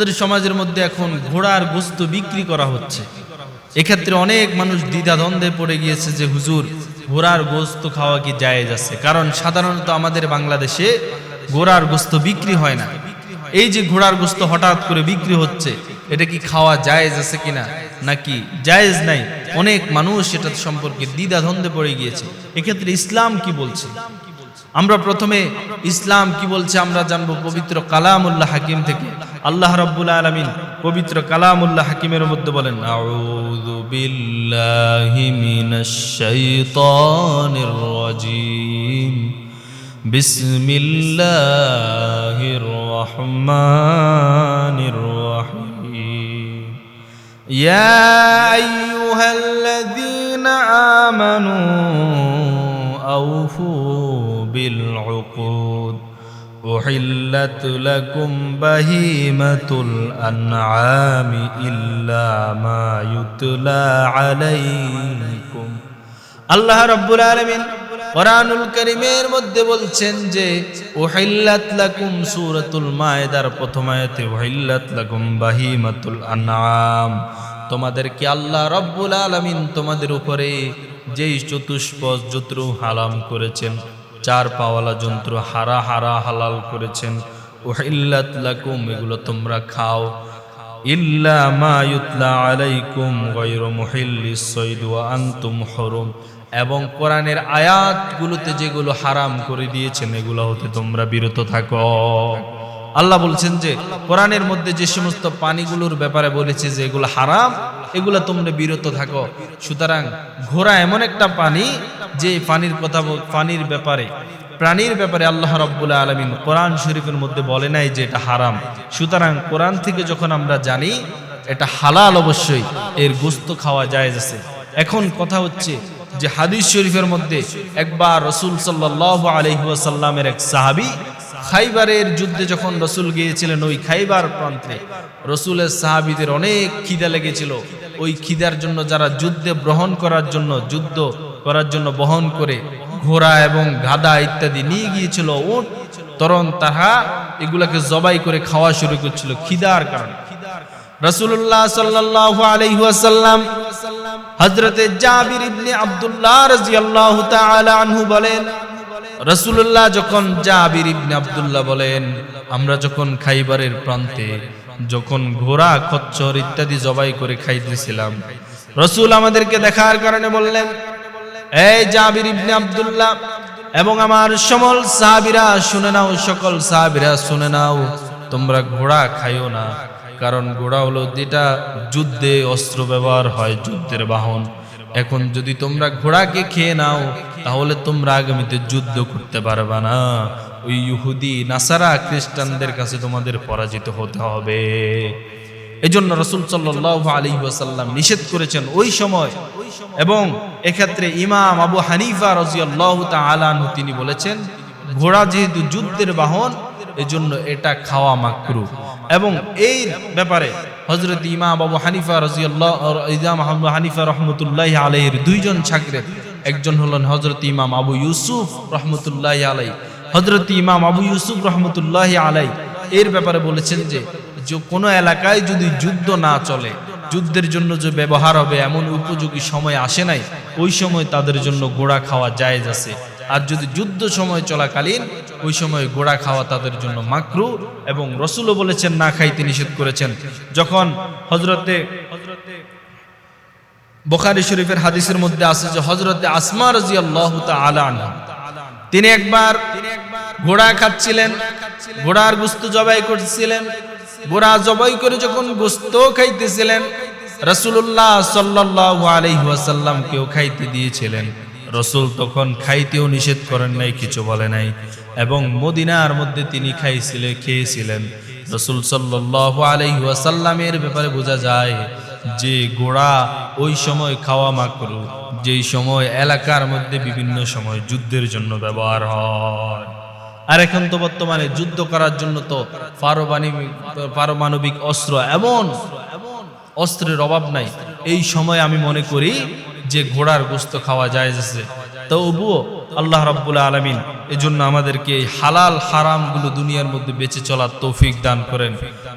আমাদের সমাজের মধ্যে এখন ঘোড়ার গোস্ত বিক্রি করা হচ্ছে। এক্ষেত্রে অনেক মানুষ দ্বিধাদ্বন্দ্বে পড়ে গিয়েছে যে, হুজুর, ঘোড়ার গোস্ত খাওয়া কি জায়েজ আছে? কারণ সাধারণত আমাদের বাংলাদেশে ঘোড়ার গোস্ত বিক্রি হয় না। এই যে ঘোড়ার গোস্ত হঠাৎ করে বিক্রি হচ্ছে, এটা কি খাওয়া জায়েজ আছে কিনা? নাকি জায়েজ নাই? অনেক মানুষ এটা সম্পর্কে দ্বিধাদ্বন্দ্বে পড়ে গিয়েছে। এক্ষেত্রে ইসলাম কি বলছে? আমরা প্রথমে ইসলাম কি বলছে, আমরা জানব পবিত্র কালামুল্লাহ হাকিম থেকে। আল্লাহ রাব্বুল আলামিন পবিত্র কালামুল্লাহ হাকিমের মধ্যে বলেন আউযু বিল্লাহি মিনাশ শাইতানির রাজিম বিসমিল্লাহির রহমানির রহিম ইয়া আইয়ুহাল্লাযীনা আমানু أوفوا بالعقود أحلت لكم بهيمة الأنعام إلا ما يتلى عليكم আল্লাহ রাব্বুল আলামিন কোরআনুল কারীমের মধ্যে বলছেন যে উহিল্লাত লাকুম সূরাতুল মায়েদার প্রথম আয়াতে উহিল্লাত লাকুম বাহিমাতুল আনআম তোমাদেরকে আল্লাহ রব্বুল আলামিন তোমাদের উপরে যেই চতুষ্পদ যন্ত্র হালাম করেছেন চার পাওয়ালা যন্ত্র হারা হারা হালাল করেছেন। উহিল্লাত লাকুম, এগুলো তোমরা খাও। ইল্লা আলাইকুম হুরুম। এবং কোরআনের আয়াতগুলোতে যেগুলো হারাম করে দিয়েছেন এগুলো হতে তোমরা বিরত থাকো। আল্লাহ বলছেন যে, কোরআনের মধ্যে যে সমস্ত পানিগুলোর ব্যাপারে বলেছে যে এগুলো হারাম, এগুলো তোমরা বিরত থাকো। সুতরাং ঘোড়া এমন একটা পানি যে পানির কথা পানির ব্যাপারে, প্রাণীর ব্যাপারে আল্লাহ রব্বুল আলমিন কোরআন শরীফের মধ্যে বলে নাই যে এটা হারাম। সুতরাং কোরআন থেকে যখন আমরা জানি, এটা হালাল অবশ্যই, এর গোস্ত খাওয়া যায় আছে। এখন কথা হচ্ছে যে হাদিস শরীফের মধ্যে একবার রসুল সাল্লাহ আলহিহাসাল্লামের এক সাহাবি খাইবারের যুদ্ধে যখন রসুল গিয়েছিলেন ওই খাইবার প্রান্তে, রসুলের সাহাবিদের অনেক খিদা লেগেছিল। ওই খিদার জন্য যারা যুদ্ধে গ্রহণ করার জন্য যুদ্ধ করার জন্য বহন করে ঘোড়া এবং গাদা ইত্যাদি নিয়ে গিয়েছিল উট, তরণ তাহা এগুলাকে জবাই করে খাওয়া শুরু করছিল খিদার কারণে। তাআলা আনহু বলেন যখন আব্দুল্লাহ বলেন, আমরা যখন খাইবারের প্রান্তে যখন ঘোড়া, খচ্চর ইত্যাদি জবাই করে খাইতেছিলাম, রসুল আমাদেরকে দেখার কারণে বললেন এই জাবির ইবনে আব্দুল্লাহ, এবং আমার সমল সাহাবিরা শুনে নাও, সকল সাহাবিরা শুনে নাও, তোমরা ঘোড়া খাইও না, কারণ ঘোড়া হলো যেটা যুদ্ধে অস্ত্র ব্যবহার হয়, যুদ্ধের বাহন। এখন যদি তোমরা ঘোড়াকে খেয়ে নাও, তাহলে তোমরা আগামীতে যুদ্ধ করতে পারবে না। ওই ইহুদি, নাসারা খ্রিস্টানদের কাছে তোমাদের পরাজিত হতে হবে। এজন্য রসুল সাল্লাহ আলী ওয়াসাল্লাম নিষেধ করেছেন ওই সময়। এবং এক্ষেত্রে ইমাম আবু হানিফা রাজিয়াল্লাহ তালানহু তিনি বলেছেন, ঘোড়া যেহেতু যুদ্ধের বাহন, এজন্য এটা খাওয়া মাকরু। এবং এই ব্যাপারে হজরত ইমাম আবু হানিফা রাজিয়াল্লাহ আবু হানিফা রহমতুল্লাহ আলাইয়ের দুইজন ছাত্রের, একজন হলেন হজরত ইমাম আবু ইউসুফ রহমতুল্লাহ আলাই হজরত ইমাম আবু ইউসুফ রহমতুল্লাহ আলাই এর ব্যাপারে বলেছেন যে কোনো এলাকায় যদি যুদ্ধ না চলে, যুদ্ধের জন্য যে ব্যবহার হবে এমন উপযোগী সময় আসে নাই, ওই সময় তাদের জন্য গোড়া খাওয়া জায়েজ আছে। আর যদি যুদ্ধ সময় চলাকালীন, ওই সময় গোড়া খাওয়া তাদের জন্য মাকরু এবং রসুলও বলেছেন, না খাইতে নিষেধ করেছেন। যখন হজরতে বোখারি শরীফের হাদিসের মধ্যে আছে যে হজরতে আসমা রাজি আল্লাহ তিনি একবার ঘোড়া খাচ্ছিলেন, ঘোড়ার গুস্ত জবাই করছিলেন, ঘোড়া জবাই করে যখন গোস্ত খাইতেছিলেন রসুল্লাহ সাল্লাহ আলহিহাসাল্লাম কেউ খাইতে দিয়েছিলেন। রসুল তখন খাইতেও নিষেধ করেন নাই, কিছু বলে নাই এবং মদিনার মধ্যে তিনি খাইছিলেন খেয়েছিলেন। রসুল সাল্লাহ আলহিহাসাল্লামের ব্যাপারে বোঝা যায় যে গোড়া ওই সময় খাওয়া মাকরু, যেই সময় এলাকার মধ্যে বিভিন্ন সময় যুদ্ধের জন্য ব্যবহার হয়। আর এখন তো বর্তমানে যুদ্ধ করার জন্য তো পারমাণবিক অস্ত্র এমন অস্ত্রের অভাব নাই। এই সময় আমি মনে করি যে ঘোড়ার গোস্ত খাওয়া যায় তো তবুও আল্লাহ রাব্বুল আলমিন এজন্য আমাদেরকে এই হালাল হারামগুলো দুনিয়ার মধ্যে বেঁচে চলার তৌফিক দান করেন।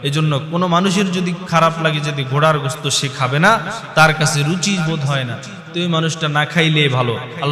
এজন্য কোনো মানুষের যদি খারাপ লাগে যদি ঘোড়ার গোস্ত সে খাবে না, তার কাছে রুচি বোধ হয় না। তো এই মানুষটা না খাইলে ভালো।